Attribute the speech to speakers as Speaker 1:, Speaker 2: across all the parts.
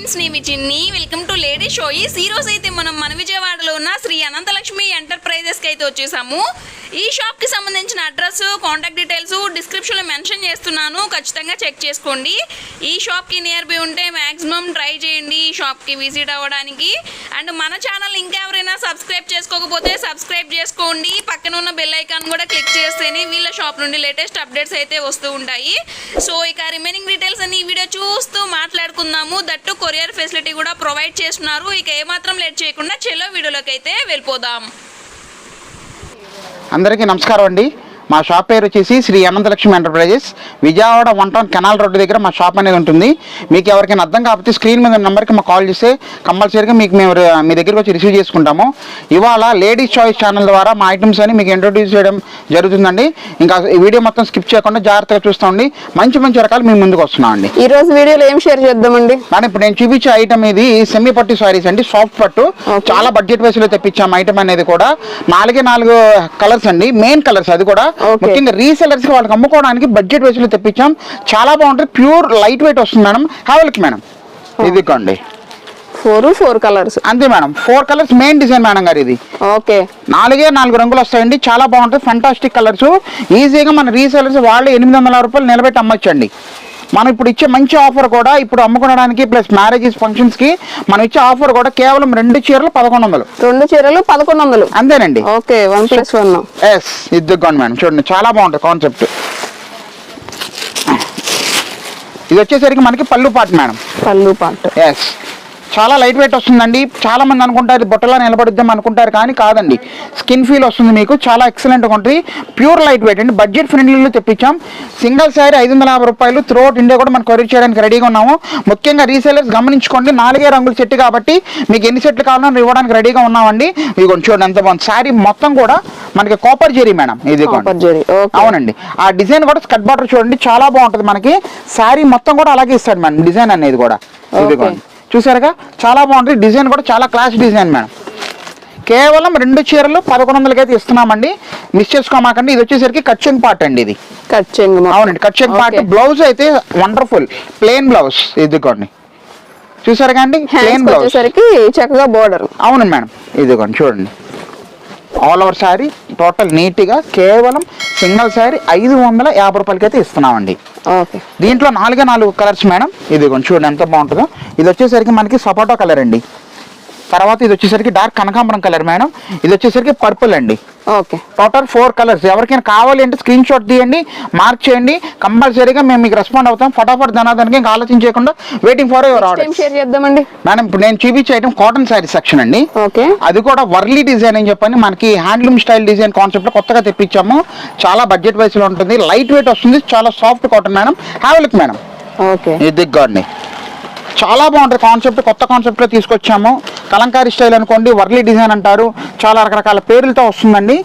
Speaker 1: Friends నేను చిన్ని welcome to lady show. ఈ రోజు అయితే మనం మన విజయవాడలో ఉన్న శ్రీ అనంతలక్ష్మి ఎంటర్ప్రైజెస్కి అయితే వచ్చేసాము. ఈ షాప్కి సంబంధించిన అడ్రస్ కాంటాక్ట్ డీటెయిల్స్ డిస్క్రిప్షన్లో మెన్షన్ చేస్తున్నాను. ఖచ్చితంగా చెక్ చేసుకోండి. ఈ షాప్కి నియర్ బై ఉంటే మ్యాక్సిమం ట్రై చేయండి ఈ షాప్కి విజిట్ అవ్వడానికి. అండ్ మన ఛానల్ ఇంకా ఎవరైనా సబ్స్క్రైబ్ చేసుకోకపోతే సబ్స్క్రైబ్ చేసుకోండి. పక్కన ఉన్న బెల్ ఐకాన్ కూడా క్లిక్ చేస్తేనే వీళ్ళ షాప్ నుండి లేటెస్ట్ అప్డేట్స్ అయితే వస్తూ ఉంటాయి. సో ఇక రిమైనింగ్ డీటెయిల్స్ అన్ని ఈ వీడియో చూస్తూ మాట్లాడుకుందాము. దట్టు కొరియర్ ఫెసిలిటీ కూడా ప్రొవైడ్ చేస్తున్నారు. ఇక ఏమాత్రం లేట్ చేయకుండా చెలో వీడియోలోకి అయితే వెళ్ళిపోదాం.
Speaker 2: అందరికీ నమస్కారం అండి. మా షాప్ పేరు వచ్చేసి Sri Ananthalakshmi enterprises. Vijayawada one town canal road దగ్గర మా షాప్ అనేది ఉంటుంది. మీకు ఎవరికైనా అర్థం కాకపోతే స్క్రీన్ మీద నెంబర్కి మాకు కాల్ చేస్తే కంపల్సరీగా మీకు మేము మీ దగ్గరికి వచ్చి రిసీవ్ చేసుకుంటాము. ఇవాళ లేడీస్ చాయిస్ ఛానల్ ద్వారా మా ఐటమ్స్ అని మీకు ఇంట్రొడ్యూస్ చేయడం జరుగుతుందండి. ఇంకా ఈ వీడియో మొత్తం స్కిప్ చేయకుండా జాగ్రత్తగా చూస్తామండి. మంచి మంచి రకాలు మీ ముందుకు వస్తున్నామండి.
Speaker 3: ఈ రోజు వీడియోలో ఏం షేర్ చేద్దామండి?
Speaker 2: మేడం ఇప్పుడు నేను చూపించే ఐటమ్ ఇది సెమీ పట్టు సారీస్ అండి. సాఫ్ట్ పట్టు. చాలా బడ్జెట్ వైస్లో తెప్పించాము ఐటమ్ అనేది కూడా. నాలుగే నాలుగు కలర్స్ అండి. మెయిన్ కలర్స్ అది కూడా. ముఖ్యంగా రీసెలర్స్కి వాళ్ళకి అమ్ముకోవడానికి బడ్జెట్ వైస్లో తెప్పించాం. చాలా బాగుంటుంది. ప్యూర్ లైట్ వెయిట్ వస్తుంది మేడం. హ్యావెల్క్ మేడం. ఇది కొండి
Speaker 3: ఫోర్ ఫోర్ కలర్స్
Speaker 2: అంతే madam. Four colours main design madam గారు ఇది.
Speaker 3: ఓకే
Speaker 2: నాలుగే నాలుగు రంగులు వస్తాయండి. చాలా బాగుంటుంది. ఫంటాస్టిక్ కలర్స్ ఈజీగా మన రీసెలర్స్ వాళ్ళు ఎనిమిది వందల రూపాయలు నిలబెట్టి అమ్మొచ్చండి. మనం ఇప్పుడు ఇచ్చే మంచి ఆఫర్ కూడా ఇప్పుడు అమ్ముకోవడానికి ప్లస్ మ్యారేజెస్ ఫంక్షన్స్కి మనం ఇచ్చే ఆఫర్ కూడా కేవలం రెండు చీరలు పదకొండు వందలు
Speaker 3: రెండు చీరలు పదకొండు వందలు
Speaker 2: అంతేనండి.
Speaker 3: Okay one plus one
Speaker 2: yes ఇద్దరు మేడం చూడండి చాలా బాగుంటుంది కాన్సెప్ట్ ఇది వచ్చేసరికి మనకి పళ్ళు పాటు మేడం
Speaker 3: పళ్ళు పాట.
Speaker 2: ఎస్ చాలా లైట్ వెయిట్ వస్తుందండి. చాలా మంది అనుకుంటారు బుట్టలా నిలబడుద్దాం అనుకుంటారు కానీ కాదండి. స్కిన్ ఫీల్ వస్తుంది మీకు. చాలా ఎక్సలెంట్గా ఉంటుంది. ప్యూర్ లైట్ వెయిట్ అండి. బడ్జెట్ ఫ్రెండ్లీలో తెప్పించాం. సింగిల్ శారీ ఐదు వందల యాభై రూపాయలు. త్రూఅవుట్ ఇండియా కూడా మనం కొరియర్ చేయడానికి రెడీగా ఉన్నాము. ముఖ్యంగా రీసేలర్స్ గమనించుకోండి. నాలుగే రంగుల సెట్ కాబట్టి మీకు ఎన్ని సెట్లు కావాలన్నా ఇవ్వడానికి రెడీగా ఉన్నామండి. ఇది కొంచెం చూడండి ఎంత బాగుంది. శారీ మొత్తం కూడా మనకి కాపర్ జెరీ మేడం ఇది అవునండి. ఆ డిజైన్ కూడా స్కట్ బార్డర్ చూడండి. చాలా బాగుంటుంది మనకి. శారీ మొత్తం కూడా అలాగే ఇస్తాడు మేడం డిజైన్ అనేది కూడా. ఇదిగోండి. చూసారుగా? చాలా బాగుంటుంది డిజైన్ కూడా చాలా క్లాస్ డిజైన్ మేడం. కేవలం రెండు చీరలు పదకొండు వందలకి అయితే ఇస్తున్నామండి. మిస్ చేసుకోమాకండి. ఇది వచ్చేసరికి కచ్చింగ్ పార్ట్ అండి ఇది.
Speaker 3: కట్ చెంగు
Speaker 2: అవునండి. కచ్చింగ్ పార్ట్. బ్లౌజ్ అయితే వండర్ఫుల్. ప్లెయిన్ బ్లౌజ్ ఇదిగోండి. చూసారుగా అండి? Plain blouse.
Speaker 3: చక్కగా బోర్డర్.
Speaker 2: అవును మేడం. ఇదిగోండి. చూడండి. ఆల్ ఓవర్ శారీ టోటల్ నీట్గా కేవలం సింగిల్ శారీ ఐదు వందల యాభై రూపాయలకి అయితే ఇస్తున్నామండి.
Speaker 3: ఓకే.
Speaker 2: దీంట్లో నాలుగే నాలుగు కలర్స్ మేడం. ఇది కొంచెం చూడండి ఎంత బాగుంటుందో. ఇది వచ్చేసరికి మనకి సపోటా కలర్ అండి. తర్వాత ఇది వచ్చేసరికి డార్క్ కనకాంబరం కలర్ మేడం. ఇది వచ్చేసరికి పర్పుల్ అండి.
Speaker 3: ఓకే.
Speaker 2: టోటల్ ఫోర్ కలర్స్ ఎవరికైనా కావాలి అంటే స్క్రీన్ షాట్ తీయండి మార్క్ చేయండి. కంపల్సరీగా మేము మీకు రెస్పాండ్ అవుతాం. ఫటాఫట్ ధనాదానికి ఇంకా ఆలోచించకుండా waiting for your order
Speaker 3: share చేద్దామండి.
Speaker 2: మేడం ఇప్పుడు నేను చూపించే ఐటమ్ కాటన్ శారీ సెక్షన్ అండి.
Speaker 3: ఓకే.
Speaker 2: అది కూడా వర్లీ డిజైన్ అని చెప్పని మనకి హ్యాండ్లూమ్ స్టైల్ డిజైన్ కాన్సెప్ట్లో కొత్తగా తెప్పించాము. చాలా బడ్జెట్ వైస్లో ఉంటుంది. లైట్ వెయిట్ వస్తుంది. చాలా soft cotton madam have look madam
Speaker 3: okay.
Speaker 2: ఇది దిగ్గండి చాలా బాగుంటుంది కాన్సెప్ట్ కొత్త కాన్సెప్ట్లో తీసుకొచ్చాము. కలంకారీ స్టైల్ అనుకోండి వర్లీ డిజైన్ అంటారు. చాలా రకరకాల పేర్లతో వస్తుందండి.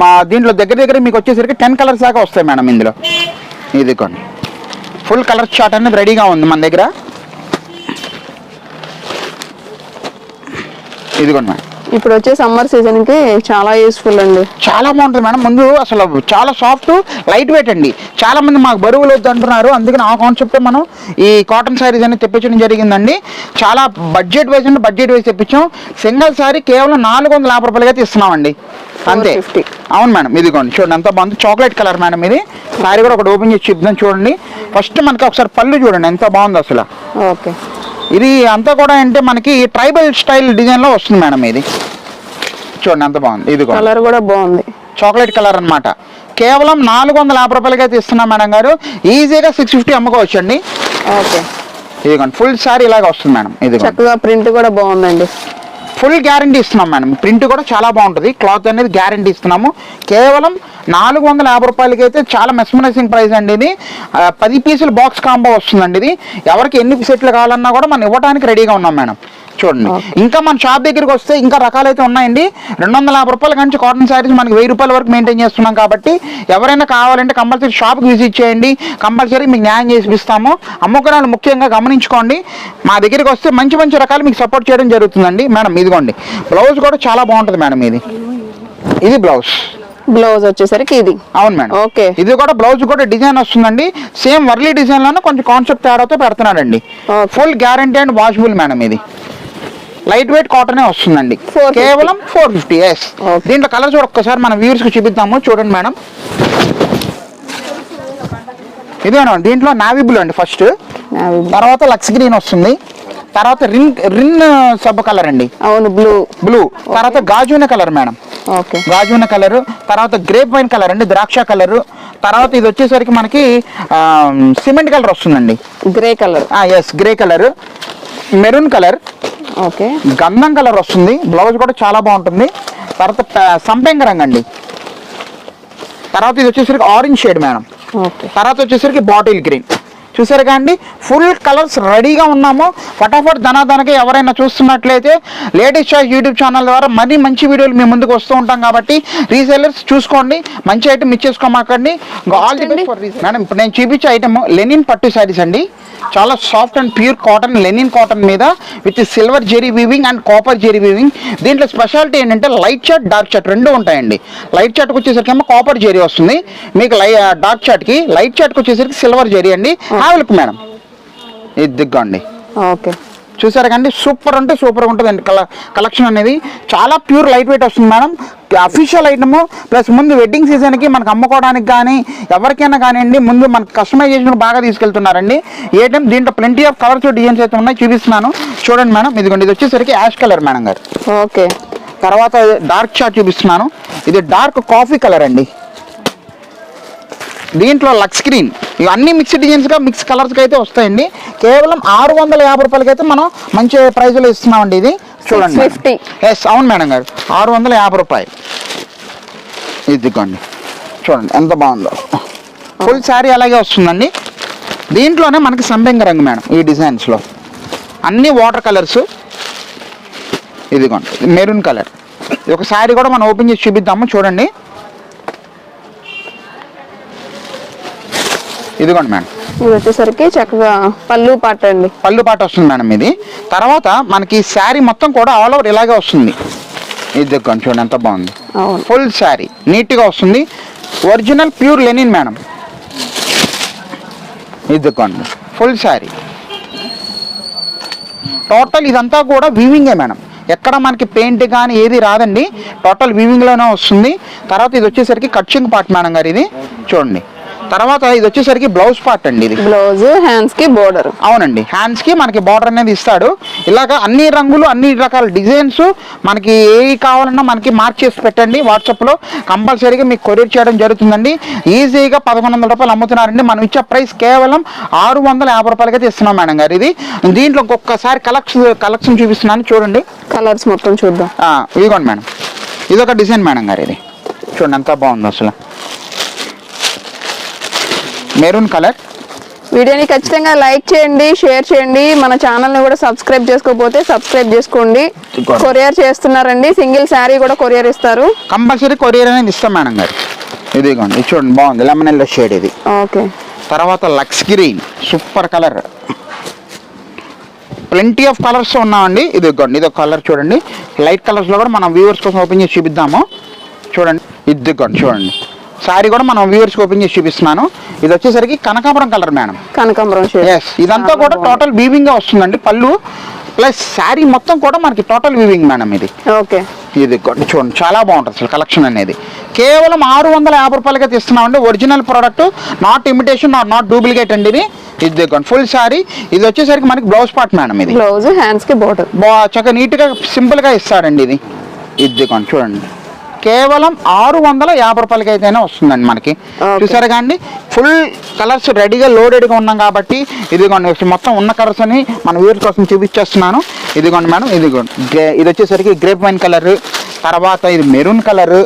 Speaker 2: మా దీంట్లో దగ్గర దగ్గర మీకు వచ్చేసరికి టెన్ కలర్స్ దాకా వస్తాయి మేడం ఇందులో. ఇది కొన్ని ఫుల్ కలర్ చార్ట్ అనేది రెడీగా ఉంది మన దగ్గర. ఇదిగోండి మేడం.
Speaker 3: ఇప్పుడు వచ్చే సమ్మర్ సీజన్కి చాలా యూస్ఫుల్ అండి.
Speaker 2: చాలా బాగుంటుంది మేడం. ముందు అసలు చాలా సాఫ్ట్ లైట్ వెయిట్ అండి. చాలా మంది మాకు బరువులు వద్దు అంటున్నారు. అందుకని ఆ కాన్సెప్ట్ మనం ఈ కాటన్ శారీస్ అనేది తెప్పించడం జరిగిందండి. చాలా బడ్జెట్ వైజ్ అంటే బడ్జెట్ వైజ్ తెప్పించాం. సింగిల్ శారీ కేవలం నాలుగు వందల యాభై రూపాయలకి అయితే ఇస్తున్నామండి అంతే
Speaker 3: 450.
Speaker 2: అవును మేడం ఇదిగోండి. చూడండి ఎంత బాగుంది. చాక్లెట్ కలర్ మేడం ఇది. శారీ కూడా ఒకటి ఓపెన్ చేసి చూద్దాం చూడండి. ఫస్ట్ మనకి ఒకసారి పళ్ళు చూడండి ఎంత బాగుంది అసలు.
Speaker 3: ఓకే.
Speaker 2: ఇది అంతా కూడా అంటే మనకి ట్రైబల్ స్టైల్ డిజైన్లో వస్తుంది మేడం ఇది. చూడండి ఎంత బాగుంది. ఇది
Speaker 3: కలర్ కూడా బాగుంది.
Speaker 2: చాక్లెట్ కలర్ అన్నమాట. కేవలం నాలుగు వందల యాభై రూపాయలకి అయితే ఇస్తున్నాం మేడం గారు. ఈజీగా సిక్స్ ఫిఫ్టీ అమ్ముకోవచ్చు అండి
Speaker 3: ఓకే.
Speaker 2: ఇదిగోండి ఫుల్ సారీ ఇలాగ వస్తుంది మేడం. ఇదిగోండి.
Speaker 3: చక్కగా ప్రింట్ కూడా బాగుందండి.
Speaker 2: ఫుల్ గ్యారంటీ ఇస్తున్నాం మేడం. ప్రింట్ కూడా చాలా బాగుంటుంది. క్లాత్ అనేది గ్యారంటీ ఇస్తున్నాము. కేవలం నాలుగు వందల యాభై రూపాయలకి అయితే చాలా మెస్మరైజింగ్ ప్రైస్ అండి ఇది. పది పీసులు బాక్స్ కాంబో వస్తుందండి ఇది. ఎవరికి ఎన్ని సెట్లు కావాలన్నా కూడా మనం ఇవ్వడానికి రెడీగా ఉన్నాం మేడం. చూడండి. ఇంకా మన షాప్ దగ్గరికి వస్తే ఇంకా రకాలైతే ఉన్నాయండి. రెండు వందల యాభై రూపాయల నుంచి కాటన్ శారీస్ మనకి వెయ్యి రూపాయల వరకు మెయింటైన్ చేస్తున్నాం కాబట్టి ఎవరైనా కావాలంటే కంపల్సరీ షాప్కి విజిట్ చేయండి. కంపల్సరీ మీకు న్యాయం చేసి ఇస్తాము. అమ్మకాలు ముఖ్యంగా గమనించుకోండి. మా దగ్గరికి వస్తే మంచి మంచి రకాలు మీకు సపోర్ట్ చేయడం జరుగుతుందండి. మేడం ఇదిగోండి. బ్లౌజ్ కూడా చాలా బాగుంటుంది మేడం ఇది. ఇది బ్లౌజ్.
Speaker 3: బ్లౌజ్ వచ్చేసరికి ఇది.
Speaker 2: అవును మేడం.
Speaker 3: ఓకే.
Speaker 2: ఇది కూడా బ్లౌజ్ కూడా డిజైన్ వస్తుందండి. సేమ్ వర్లీ డిజైన్లోనే కొంచెం కాన్సెప్ట్ తేడాతో పెడుతున్నాడండి. Full guarantee and washable madam ఇది. లైట్ వెయిట్ కాటనే వస్తుందండి.
Speaker 3: 450.
Speaker 2: కేవలం ఫోర్ ఫిఫ్టీ ఎస్. దీంట్లో కలర్స్ కూడా ఒక్కసారి మన వ్యూవర్స్కి చూపిద్దాము. చూడండి మేడం. ఇదే దీంట్లో నావీ బ్లూ అండి ఫస్ట్ తర్వాత లక్స్ గ్రీన్ వస్తుంది. తర్వాత రిన్ రిన్ సబ్ కలర్ అండి.
Speaker 3: అవును బ్లూ
Speaker 2: బ్లూ తర్వాత గాజున కలర్ మేడం.
Speaker 3: ఓకే
Speaker 2: గాజున కలర్ తర్వాత గ్రేప్ వైన్ కలర్ అండి ద్రాక్ష కలర్. తర్వాత ఇది వచ్చేసరికి మనకి సిమెంట్ కలర్ వస్తుందండి.
Speaker 3: Grey colour
Speaker 2: yes grey colour maroon colour.
Speaker 3: Okay
Speaker 2: గంధం కలర్ వస్తుంది. బ్లౌజ్ కూడా చాలా బాగుంటుంది. తర్వాత సంపెంగ రంగు అండి. తర్వాత ఇది వచ్చేసరికి ఆరెంజ్ షేడ్ మేడం.
Speaker 3: ఓకే
Speaker 2: తర్వాత వచ్చేసరికి బాటిల్ గ్రీన్ చూసారుగా అండి? ఫుల్ కలర్స్ రెడీగా ఉన్నాము. ఫటాఫట్ ధనాధనకి ఎవరైనా చూస్తున్నట్లయితే లేటెస్ట్ చాయిస్ యూట్యూబ్ ఛానల్ ద్వారా మరీ మంచి వీడియోలు మీ ముందుకు వస్తూ ఉంటాం కాబట్టి రీసెల్లర్స్ చూసుకోండి. మంచి item ఇచ్చేసుకోమాకండి. All the best for madam ఇప్పుడు నేను చూపించే ఐటమ్ లెనిన్ పట్టు శారీస్ అండి. చాలా soft and pure cotton linen cotton మీద with silver zari weaving and copper zari weaving దీంట్లో స్పెషాలిటీ ఏంటంటే లైట్ చాట్ డార్క్ చాట్ రెండు ఉంటాయండి. లైట్ చాట్కి వచ్చేసరికి ఏమో కాపర్ జెరీ వస్తుంది. మీకు లై డార్క్ చాట్కి లైట్ చాట్కి వచ్చేసరికి సిల్వర్ జెరీ అండి. హ్యావెల్క్ మేడం ఇది దిగ్గండి.
Speaker 3: ఓకే.
Speaker 2: చూసారు కండి? సూపర్ అంటే సూపర్ ఉంటుంది అండి కల కలెక్షన్ అనేది చాలా ప్యూర్ లైట్ వెయిట్ వస్తుంది మేడం. అఫీషియల్ ఐటమ్ ప్లస్ ముందు వెడ్డింగ్ సీజన్కి మనకు అమ్ముకోవడానికి కానీ ఎవరికైనా కానివ్వండి ముందు మనకు కస్టమైజేషన్ బాగా తీసుకెళ్తున్నారండి. ఏ టైం దీంట్లో ప్lenty ఆఫ్ కలర్స్ డిజైన్స్ అయితే ఉన్నాయి. చూపిస్తున్నాను. చూడండి మేడం. ఇదిగోండి ఇది వచ్చేసరికి యాష్ కలర్ మేడం గారు.
Speaker 3: ఓకే.
Speaker 2: తర్వాత డార్క్ చార్ట్ చూపిస్తున్నాను. ఇది డార్క్ కాఫీ కలర్ అండి. దీంట్లో లక్స్ స్క్రీన్. ఇవి అన్ని మిక్స్ డిజైన్స్గా మిక్స్ కలర్స్కి అయితే వస్తాయండి. కేవలం ఆరు వందల యాభై రూపాయలకి అయితే మనం మంచి ప్రైజ్లో ఇస్తున్నామండి ఇది. చూడండి
Speaker 3: 650.
Speaker 2: ఎస్ అవును మేడం గారు. ఆరు వందల యాభై రూపాయలు. ఇదిగోండి. చూడండి ఎంత బాగుందో. ఫుల్ శారీ అలాగే వస్తుందండి. దీంట్లోనే మనకి సంపెంగ రంగు మేడం ఈ డిజైన్స్లో. అన్ని వాటర్ కలర్స్ ఇదిగోండి మెరూన్ కలర్. ఒక శారీ కూడా మనం ఓపెన్ చేసి చూపిద్దాము చూడండి. ఇదిగోండి మేడం.
Speaker 3: ఇది వచ్చేసరికి చక్కగా పళ్ళు పాట అండి.
Speaker 2: పళ్ళు పాట వస్తుంది మేడం ఇది. తర్వాత మనకి శారీ మొత్తం కూడా ఆల్ ఓవర్ ఇలాగే వస్తుంది. ఇది చూడండి ఎంత బాగుంది. ఫుల్ శారీ. నీట్గా వస్తుంది. Original pure linen madam. ఇది దిగ్గండి ఫుల్ శారీ. టోటల్ ఇదంతా కూడా వీవింగే మేడం. ఎక్కడ మనకి పెయింట్ కానీ ఏది రాదండి. టోటల్ వీవింగ్లోనే వస్తుంది. తర్వాత ఇది వచ్చేసరికి కట్చింగ్ పార్ట్ మేడం గారు ఇది. చూడండి. తర్వాత ఇది వచ్చేసరికి బ్లౌజ్ పార్ట్ అండి ఇది.
Speaker 3: బ్లౌజ్ హ్యాండ్స్కి బోర్డర్
Speaker 2: అవునండి. హ్యాండ్స్కి మనకి బార్డర్ అనేది ఇస్తాడు. ఇలాగ అన్ని రంగులు అన్ని రకాల డిజైన్స్ మనకి ఏవి కావాలన్నా మనకి మార్క్ చేసి పెట్టండి. వాట్సాప్లో కంపల్సరీగా మీకు కొరియర్ చేయడం జరుగుతుందండి. ఈజీగా పదకొండు వందల రూపాయలు అమ్ముతున్నారండి. మనం ఇచ్చే ప్రైస్ కేవలం ఆరు వందల యాభై రూపాయలకి అయితే ఇస్తున్నాం మేడం గారు ఇది. దీంట్లో ఇంకొకసారి కలెక్షన్ కలెక్షన్ చూపిస్తున్నాను. చూడండి.
Speaker 3: కలర్స్ మొత్తం చూద్దాం.
Speaker 2: ఇదిగోండి మేడం. ఇదొక డిజైన్ మేడం గారు ఇది. చూడండి ఎంత బాగుంది అసలు. మెరూన్ కలర్
Speaker 3: వీడియోని ఖచ్చితంగా లైక్ చేయండి షేర్ చేయండి. మన ఛానల్ని కూడా సబ్స్క్రైబ్ చేసుకోకపోతే సబ్స్క్రైబ్ చేసుకోండి. కొరియర్ చేస్తున్నారండి. సింగిల్ శారీ కూడా కొరియర్ ఇస్తారు.
Speaker 2: కంపల్సరీ కొరియర్ అనేది ఇస్తాం మేడం గారు. ఇదిగోండి ఇది చూడండి బాగుంది. లెమన్ ఎల్లో షేడ్ ఇది.
Speaker 3: ఓకే.
Speaker 2: తర్వాత lux green super colour plenty of colours ఉన్నామండి ఇది ఇదిగోండి ఇది ఒక కలర్ చూడండి లైట్ కలర్స్లో కూడా మనం వ్యూవర్స్ కోసం ఓపెన్ చేసి చూపిద్దాము. చూడండి ఇదిగోండి చూడండి. శారీ కూడా మనం వ్యూవర్స్కి ఓపెన్ చేసి చూపిస్తున్నాను. ఇది వచ్చేసరికి కనకాంబరం కలర్ మేడం.
Speaker 3: కనకాంబరం
Speaker 2: ఎస్ ఇదంతా కూడా టోటల్ వీవింగ్గా వస్తుందండి పళ్ళు. ప్లస్ శారీ మొత్తం కూడా మనకి టోటల్ వీవింగ్ మేడం ఇది.
Speaker 3: ఓకే.
Speaker 2: ఇది చూడండి చాలా బాగుంటుంది అసలు కలెక్షన్ అనేది. కేవలం ఆరు వందల యాభై రూపాయలకి తీస్తున్నామండి original product not imitation or not duplicate అండి ఇది. ఇది దిగోండి ఫుల్ శారీ ఇది వచ్చేసరికి మనకి బ్లౌజ్ పార్ట్ మేడం ఇది.
Speaker 3: బ్లౌజ్ హ్యాండ్స్కి బోర్డర్
Speaker 2: బా చక్కగా నీట్గా సింపుల్గా ఇస్తాడండి ఇది. ఇది దిగోండి చూడండి. కేవలం ఆరు వందల యాభై రూపాయలకి అయితేనే వస్తుందండి మనకి. చూసారా అండి? ఫుల్ కలర్స్ రెడీగా లోడెడ్గా ఉన్నాం కాబట్టి ఇదిగోండి మొత్తం ఉన్న కలర్స్ అని మన వీరి కోసం చూపించేస్తున్నాను. ఇదిగోండి మేడం ఇదిగోండి. ఇది వచ్చేసరికి గ్రేప్ వైన్ కలర్ తర్వాత ఇది మెరూన్ కలర్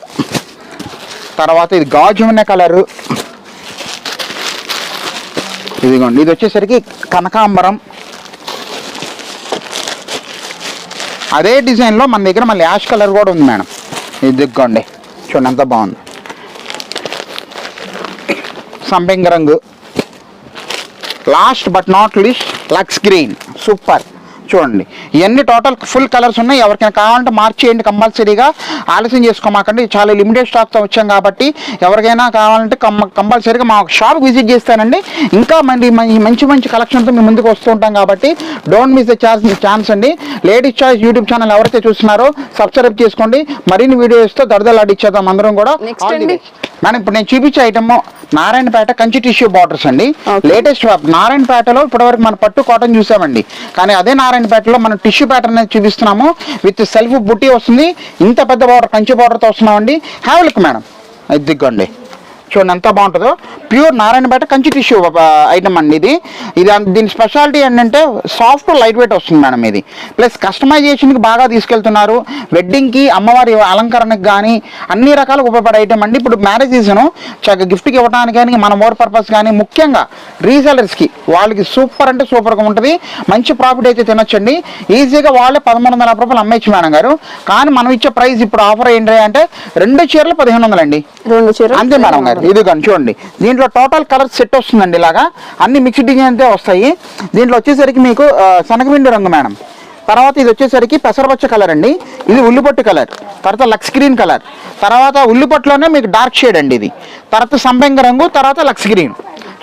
Speaker 2: తర్వాత ఇది గాజుమిన కలరు ఇదిగోండి ఇది వచ్చేసరికి కనకాంబరం. అదే డిజైన్లో మన దగ్గర మళ్ళీ యాష్ కలర్ కూడా ఉంది మేడం. ఇదిగోండి చూడండి ఎంత బాగుంది. సంపింగ్ రంగు. Last but not least lux green super చూడండి. ఇవన్నీ టోటల్ ఫుల్ కలర్స్ ఉన్నాయి? ఎవరికైనా కావాలంటే మార్క్ చేయండి కంపల్సరీగా. ఆలస్యం చేసుకోమాకండి. చాలా లిమిటెడ్ స్టాక్తో వచ్చాం కాబట్టి ఎవరికైనా కావాలంటే కంపల్సరీగా మా షాప్ విజిట్ చేస్తానండి. ఇంకా మంది మంచి మంచి కలెక్షన్తో మీ ముందుకు వస్తూ ఉంటాం కాబట్టి don't miss the chance chance అండి. లేడీస్ చాయిస్ యూట్యూబ్ ఛానల్ ఎవరైతే చూస్తున్నారో సబ్స్క్రైబ్ చేసుకోండి. మరిన్ని వీడియోస్తో దడదలాడిచ్చేద్దాం అందరం కూడా. మేడం ఇప్పుడు నేను చూపించే item Narayanpet Kanchi tissue borders అండి. లేటెస్ట్ షాప్ నారాయణపేటలో ఇప్పటివరకు మన పట్టు కాటన్ చూసామండి. కానీ అదే నారాయణపేటలో మనం టిష్యూ ప్యాటర్న్ అనేది చూపిస్తున్నాము. విత్ సెల్ఫ్ బుట్టి వస్తుంది. ఇంత పెద్ద బార్డర్ కంచి బార్డర్తో వస్తున్నామండి. Have look madam. దిగ్గండి చూడండి ఎంత బాగుంటుందో. Pure Narayanpet Kanchi tissue item అండి ఇది. ఇది దీని స్పెషాలిటీ ఏంటంటే సాఫ్ట్ లైట్ వెయిట్ వస్తుంది మేడం ఇది. ప్లస్ కస్టమైజేషన్కి బాగా తీసుకెళ్తున్నారు. వెడ్డింగ్కి అమ్మవారి అలంకరణకి కానీ అన్ని రకాలుగా ఉపయోగపడే ఐటమ్ అండి. ఇప్పుడు మ్యారేజ్ సీజను చక్కగా గిఫ్ట్కి ఇవ్వడానికి కానీ మన మోర్ పర్పస్ కానీ ముఖ్యంగా రీసెలర్స్కి వాళ్ళకి సూపర్ అంటే సూపర్గా ఉంటుంది. మంచి ప్రాఫిట్ అయితే తినొచ్చండి. ఈజీగా వాళ్ళే పదమూడు వందల యాభై రూపాయలు అమ్మేచ్చు మేడం గారు. కానీ మనం ఇచ్చే ప్రైస్ ఇప్పుడు ఆఫర్ ఏంటి అంటే రెండు చీరలు పదిహేను వందలండి.
Speaker 3: రెండు చీరలు
Speaker 2: అంతే మేడం గారు. ఇది కానీ చూడండి. దీంట్లో టోటల్ కలర్ సెట్ వస్తుందండి ఇలాగా. అన్ని మిక్స్డ్ డిజైన్ అయితే వస్తాయి. దీంట్లో వచ్చేసరికి మీకు శనగపిండి రంగు మేడం. తర్వాత ఇది వచ్చేసరికి పెసరపచ్చ కలర్ అండి. ఇది ఉల్లిపట్టు కలర్ తర్వాత లక్స్ గ్రీన్ కలర్ తర్వాత ఉల్లిపట్టులోనే మీకు డార్క్ షేడ్ అండి ఇది. తర్వాత సంపెంగ రంగు తర్వాత లక్స్ గ్రీన్.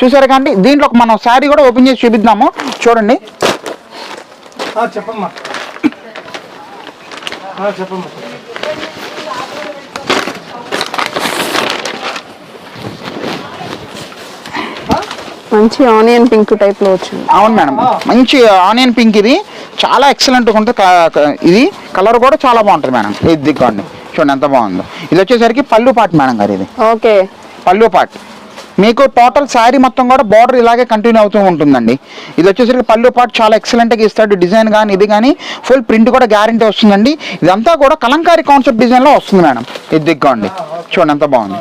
Speaker 2: చూసారు కండి దీంట్లో ఒక మనం శారీ కూడా ఓపెన్ చేసి చూపిద్దాము. చూడండి.
Speaker 4: ఆ, చెప్పమ్మా. ఆ, చెప్పమ్మా.
Speaker 3: మంచి ఆనియన్ పింక్ టైప్లో వచ్చింది.
Speaker 2: అవును మేడం. మంచి ఆనియన్ పింక్ ఇది. చాలా ఎక్సలెంట్గా ఉంటుంది. క- క- ఇది కలర్ కూడా చాలా బాగుంటుంది మేడం. ఇది దిగ్గండి చూడండి ఎంత బాగుందో. ఇది వచ్చేసరికి పళ్ళు పాటు మేడం గారు ఇది.
Speaker 3: ఓకే.
Speaker 2: పళ్ళు పాట్. మీకు టోటల్ శారీ మొత్తం కూడా బార్డర్ ఇలాగే కంటిన్యూ అవుతూ ఉంటుందండి. ఇది వచ్చేసరికి పళ్ళు పాట్ చాలా ఎక్సలెంట్గా ఇస్తాడు. డిజైన్ కానీ ఇది కానీ ఫుల్ ప్రింట్ కూడా గ్యారంటీ వస్తుందండి. ఇదంతా కూడా కలంకారీ కాన్సెప్ట్ డిజైన్లో వస్తుంది మేడం. ఇది దిగ్గండి చూడండి ఎంత బాగుంది.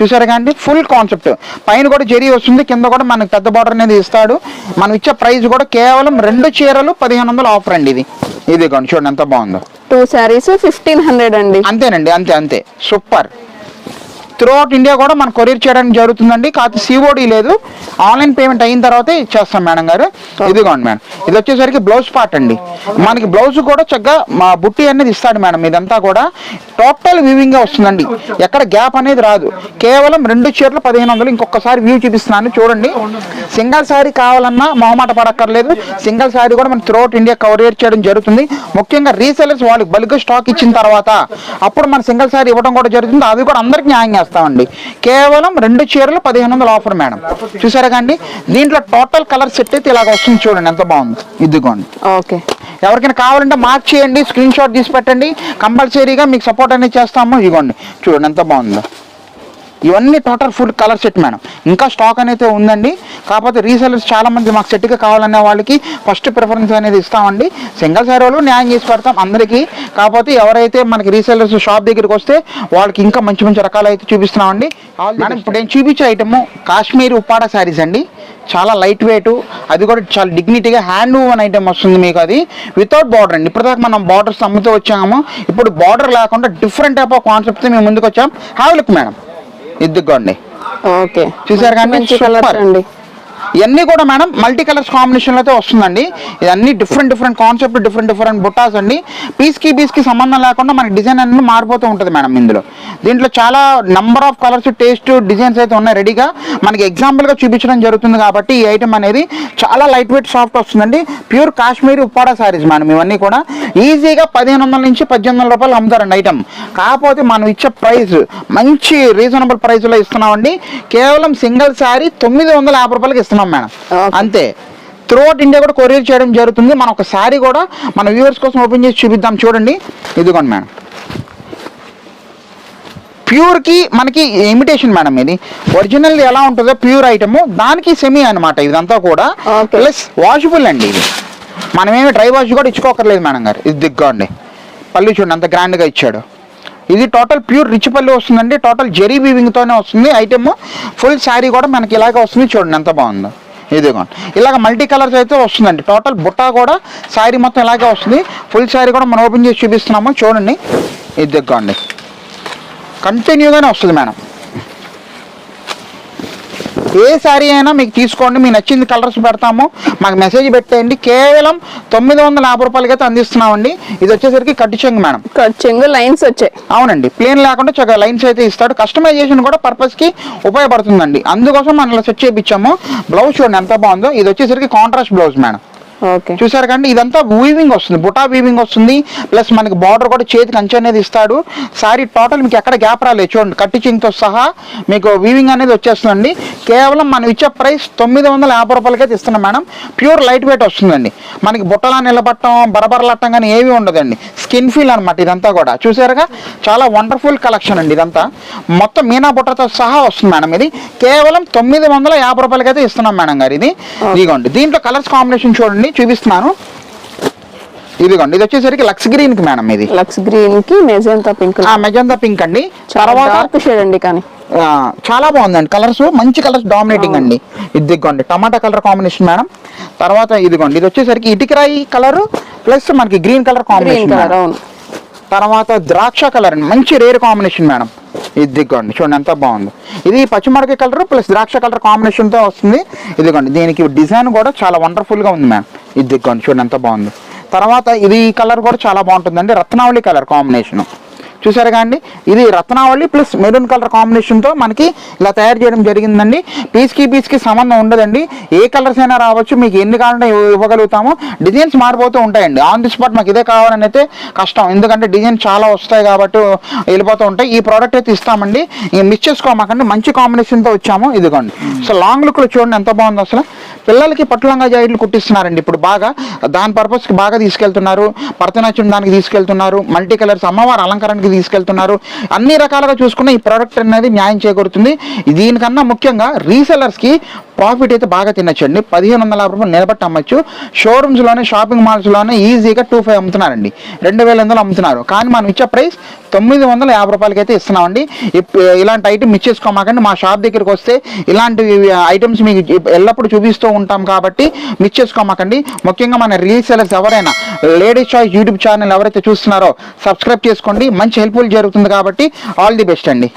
Speaker 2: చూసారు కానీ ఫుల్ కాన్సెప్ట్ పైన కూడా జరీ వస్తుంది కింద కూడా మనకి పెద్ద బార్డర్ అనేది ఇస్తాడు. మనం ఇచ్చే ప్రైస్ కూడా కేవలం రెండు చీరలు పదిహేను వందలు ఆఫర్ అండి ఇది. ఇది చూడండి ఎంత బాగుందో.
Speaker 3: టూ శారీస్ ఫిఫ్టీన్ హండ్రెడ్ అండి.
Speaker 2: అంతేనండి అంతే అంతే. సూపర్ త్రూఅవుట్ ఇండియా కూడా మనం కొరియర్ చేయడానికి జరుగుతుందండి. కాకపోతే సిఓడి లేదు. ఆన్లైన్ పేమెంట్ అయిన తర్వాతే ఇచ్చేస్తాం మేడం గారు. ఇదిగోండి మేడం. ఇది వచ్చేసరికి బ్లౌజ్ పార్ట్ అండి. మనకి బ్లౌజ్ కూడా చక్కగా మా బుట్టి అనేది ఇస్తాడు మేడం. ఇదంతా కూడా టోటల్ వ్యూవింగ్ వస్తుందండి. ఎక్కడ గ్యాప్ అనేది రాదు. కేవలం రెండు చీరలు పదిహేను వందలు. ఇంకొకసారి వ్యూ చూపిస్తున్నాను. చూడండి. సింగిల్ శారీ కావాలన్నా మొహమాట పడక్కర్లేదు. సింగిల్ శారీ కూడా మనం త్రూఅవుట్ ఇండియా కొరియర్ చేయడం జరుగుతుంది. ముఖ్యంగా రీసెలర్స్ వాళ్ళకి బల్క్ స్టాక్ ఇచ్చిన తర్వాత అప్పుడు మన సింగిల్ శారీ ఇవ్వడం కూడా జరుగుతుంది. అవి కూడా అందరికి న్యాయం చేస్తామండి. కేవలం రెండు చీరలు పదిహేను వందల ఆఫర్ మేడం చూసారా కండి? దీంట్లో టోటల్ కలర్ సెట్ అయితే ఇలాగ వస్తుంది చూడండి ఎంత బాగుంది. ఇదిగోండి.
Speaker 3: ఓకే.
Speaker 2: ఎవరికైనా కావాలంటే మార్క్ చేయండి స్క్రీన్ షాట్ తీసి పెట్టండి. కంపల్సరీగా మీకు సపోర్ట్ అనేది చేస్తాము. ఇదిగోండి. చూడండి ఎంత బాగుందో. ఇవన్నీ total full colour set madam ఇంకా స్టాక్ అనేది ఉందండి. కాకపోతే రీసెలర్స్ చాలా మంది మాకు సెట్గా కావాలనే వాళ్ళకి ఫస్ట్ ప్రిఫరెన్స్ అనేది ఇస్తామండి. సింగిల్ సారీ వాళ్ళు న్యాయం చేసి పెడతాం అందరికీ. కాకపోతే ఎవరైతే మనకి రీసెలర్స్ షాప్ దగ్గరికి వస్తే వాళ్ళకి ఇంకా మంచి మంచి రకాలు అయితే చూపిస్తున్నామండి మేడం ఇప్పుడు నేను చూపించే ఐటమ్ కాశ్మీర్ ఉప్పాడ శారీస్ అండి. చాలా లైట్ వెయిట్ అది కూడా చాలా డిగ్నిటీగా హ్యాండ్ ఓవన్ ఐటమ్ వస్తుంది మీకు అది. వితౌట్ బార్డర్ అండి. ఇప్పటిదాకా మనం బార్డర్స్ అమ్ముతూ వచ్చాము. ఇప్పుడు బార్డర్ లేకుండా డిఫరెంట్ టైప్ ఆఫ్ కాన్సెప్ట్ మేము ముందుకు వచ్చాం. హ్యావ్ లుక్ మేడం ఇదిగోండి.
Speaker 3: ఓకే
Speaker 2: చూసారు కానీ
Speaker 3: మంచి కలర్స్
Speaker 2: సూపర్.
Speaker 3: అండి.
Speaker 2: ఇవన్నీ కూడా మేడం మల్టీ కలర్స్ కాంబినేషన్లో అయితే వస్తుందండి. ఇవన్నీ different different concept different different బుట్టాస్ అండి. పీస్కి పీస్కి సంబంధం లేకుండా మనకి డిజైన్ అన్ని మారిపోతూ ఉంటుంది మేడం ఇందులో. దీంట్లో చాలా number of colours taste designs అయితే ఉన్నాయి రెడీగా మనకి ఎగ్జాంపుల్గా చూపించడం జరుగుతుంది కాబట్టి ఈ ఐటమ్ అనేది చాలా లైట్ వెయిట్ సాఫ్ట్ వస్తుందండి. ప్యూర్ కాశ్మీరీ ఉప్పాడ శారీస్ మేడం ఇవన్నీ కూడా. ఈజీగా పదిహేను వందల నుంచి పద్దెనిమిది వందల రూపాయలు అమ్ముతారండి ఐటమ్ కాకపోతే మనం ఇచ్చే ప్రైస్ మంచి రీజనబుల్ ప్రైస్లో ఇస్తున్నామండి. కేవలం సింగిల్ శారీ తొమ్మిది వందల యాభై రూపాయలకి ఇస్తున్నాం. మేడం.
Speaker 3: Okay.
Speaker 2: అంతే. త్రూఅవుట్ ఇండియా కూడా కొరియర్ చేయడం జరుగుతుంది. మనం ఒక శారీ కూడా మన వ్యూవర్స్ కోసం ఓపెన్ చేసి చూపిద్దాం. చూడండి. ఇదిగోండి మేడం. ప్యూర్కి మనకి ఇమిటేషన్ మేడం ఇది. ఒరిజినల్ ఎలా ఉంటుందో ప్యూర్ ఐటమ్. దానికి సెమీ అన్నమాట ఇదంతా కూడా. ప్లస్ వాషబుల్ అండి ఇది. మనమేమి డ్రై వాష్ కూడా ఇచ్చుకోకర్లేదు మేడం గారు. ఇది దిగ్గండి. పళ్ళు చూడండి అంత గ్రాండ్గా ఇచ్చాడు. ఇది టోటల్ ప్యూర్ రిచ్ పళ్ళు వస్తుందండి. టోటల్ జెరీ వీవింగ్తోనే వస్తుంది. ఐటెమ్ ఫుల్ శారీ కూడా మనకి ఇలాగే వస్తుంది. చూడండి ఎంత బాగుందో. ఇదిగోండి. ఇలాగ మల్టీ కలర్స్ అయితే వస్తుందండి. టోటల్ బుట్ట కూడా శారీ మొత్తం ఇలాగే వస్తుంది. ఫుల్ శారీ కూడా మనం ఓపెన్ చేసి చూపిస్తున్నాము. చూడండి. ఇది దిగ్గండి కంటిన్యూగానే వస్తుంది మేడం ఏ శారీ అయినా మీకు తీసుకోండి మీకు నచ్చింది కలర్స్ పెడతాము. మాకు మెసేజ్ పెట్టేయండి. కేవలం తొమ్మిది వందల యాభై రూపాయలకి అయితే అందిస్తున్నామండి. ఇది వచ్చేసరికి కట్టు చెంగు మేడం.
Speaker 3: ఇక్కడ చెంగు లైన్స్ వచ్చాయి
Speaker 2: అవునండి. ప్లేన్ లేకుండా చక్కగా లైన్స్ అయితే ఇస్తాడు. కస్టమైజేషన్ కూడా పర్పస్కి ఉపయోగపడుతుందండి. అందుకోసం మనం సెట్ చేయించాము బ్లౌజ్ చూడండి ఎంత బాగుందో. ఇది వచ్చేసరికి కాంట్రాస్ట్ బ్లౌజ్ మేడం. చూసారు కండి ఇదంతా వీవింగ్ వస్తుంది బుటా వీవింగ్ వస్తుంది ప్లస్ మనకి బార్డర్ కూడా చేతికి అంచు అనేది ఇస్తాడు. సారీ టోటల్ మీకు ఎక్కడ గ్యాప్ రాలేదు చూడండి కట్టి చింగ్తో సహా మీకు వీవింగ్ అనేది వచ్చేస్తుందండి. కేవలం మనం ఇచ్చే ప్రైస్ తొమ్మిది వందల యాభై రూపాయలకైతే ఇస్తున్నాం మేడం. ప్యూర్ లైట్ వెయిట్ వస్తుందండి. మనకి బుట్టలా నిలబట్టం బరబరలట్టం కానీ ఏమీ ఉండదండి. స్కిన్ ఫీల్ అనమాట ఇదంతా కూడా. చూసారుగా? చాలా వండర్ఫుల్ కలెక్షన్ అండి ఇదంతా. మొత్తం మీనా బుట్టతో సహా వస్తుంది మేడం ఇది. కేవలం తొమ్మిది వందల యాభై రూపాయలకైతే ఇస్తున్నాం మేడం గారు ఇది. ఇదిగోండి దీంట్లో కలర్స్ కాంబినేషన్ చూడండి. చూపిస్తున్నాను. ఇదిగోండి ఇది వచ్చేసరికి లక్స్ గ్రీన్కి మేడం ఇది.
Speaker 3: లక్స్ గ్రీన్కి మెజెంతా పింక్
Speaker 2: ఆ మెజంతా పింక్ అండి.
Speaker 3: చాలా
Speaker 2: తర్వాత
Speaker 3: డార్క్ షేడ్ అండి కానీ.
Speaker 2: చాలా బాగుందండి కలర్స్ మంచి కలర్స్ డామినేటింగ్ అండి. ఇదిగోండి టమాటా కలర్ కాంబినేషన్ మేడం. తర్వాత ఇదిగోండి ఇది వచ్చేసరికి ఇటుకరాయి కలర్ ప్లస్ మనకి గ్రీన్ కలర్ కాంబినేషన్
Speaker 3: అవును.
Speaker 2: తర్వాత ద్రాక్ష కలర్ అండి మంచి రేర్ కాంబినేషన్ మేడం. ఇదిగోండి చూడండి ఎంత బాగుంది. ఇది పచ్చిమిరకాయ కలర్ ప్లస్ ద్రాక్ష కలర్ కాంబినేషన్తో వస్తుంది. ఇదిగోండి దీనికి డిజైన్ కూడా చాలా వండర్ఫుల్గా ఉంది ఇది ఇదిగోండి చూడండి ఎంత బాగుంది. తర్వాత ఇది కలర్ కూడా చాలా బాగుంటుందండి. రత్నావళి కలర్ కాంబినేషన్ చూసారుగా అండి? ఇది రత్నావళి ప్లస్ మెరూన్ కలర్ కాంబినేషన్తో మనకి ఇలా తయారు చేయడం జరిగిందండి. పీస్కి పీస్కి సంబంధం ఉండదండి. ఏ కలర్స్ అయినా రావచ్చు మీకు ఎన్ని కావాలంటే ఇవ్వగలుగుతాము. డిజైన్స్ మారిపోతూ ఉంటాయండి. ఆన్ ది స్పాట్ మాకు ఇదే కావాలని అయితే కష్టం. ఎందుకంటే డిజైన్ చాలా వస్తాయి కాబట్టి వెళ్ళిపోతూ ఉంటాయి. ఈ ప్రోడక్ట్ అయితే ఇస్తామండి. మిస్ చేసుకోమాకండి. మంచి కాంబినేషన్తో వచ్చాము. ఇదిగోండి. సో లాంగ్ లుక్లో చూడండి ఎంత బాగుందో అసలు. పిల్లలకి పట్టులంగా జాకెట్లు కుట్టిస్తున్నారండి ఇప్పుడు బాగా. దాని పర్పస్కి బాగా తీసుకెళ్తున్నారు. భరతనాట్యం దానికి తీసుకెళ్తున్నారు. మల్టీ కలర్స్ అమ్మవారి అలంకరణకి తీసుకెళ్తున్నారు. అన్ని రకాలుగా చూసుకున్న ఈ ప్రోడక్ట్ అనేది న్యాయం చేకూరుతుంది. దీనికన్నా ముఖ్యంగా రీసెలర్స్కి ప్రాఫిట్ అయితే బాగా తినొచ్చండి పదిహేను వందల యాభై రూపాయలు నిలబట్టి అమ్మచ్చు. షోరూమ్స్లోనే షాపింగ్ మాల్స్లోనే ఈజీగా టూ ఫైవ్ అమ్ముతున్నారండి. రెండు వేల ఎనిమిదిలో అమ్ముతున్నారు. కానీ మనం ఇచ్చే ప్రైస్ తొమ్మిది వందల యాభై రూపాయలకి అయితే ఇస్తున్నామండి. ఇప్- ఇలాంటి ఐటమ్ ఇచ్చేసుకోమాకండి మా షాప్ దగ్గరికి వస్తే ఇలాంటి ఐటమ్స్ మీకు ఎల్లప్పుడూ చూపిస్తూ ఉంటాం కాబట్టి మిస్ చేసుకోమాకండి. ముఖ్యంగా మన రీసెలర్స్ ఎవరైనా లేడీస్ చాయిస్ యూట్యూబ్ ఛానల్ ఎవరైతే చూస్తున్నారో సబ్స్క్రైబ్ చేసుకోండి. మంచి హెల్ప్ఫుల్ జరుగుతుంది కాబట్టి ఆల్ ది బెస్ట్ అండి.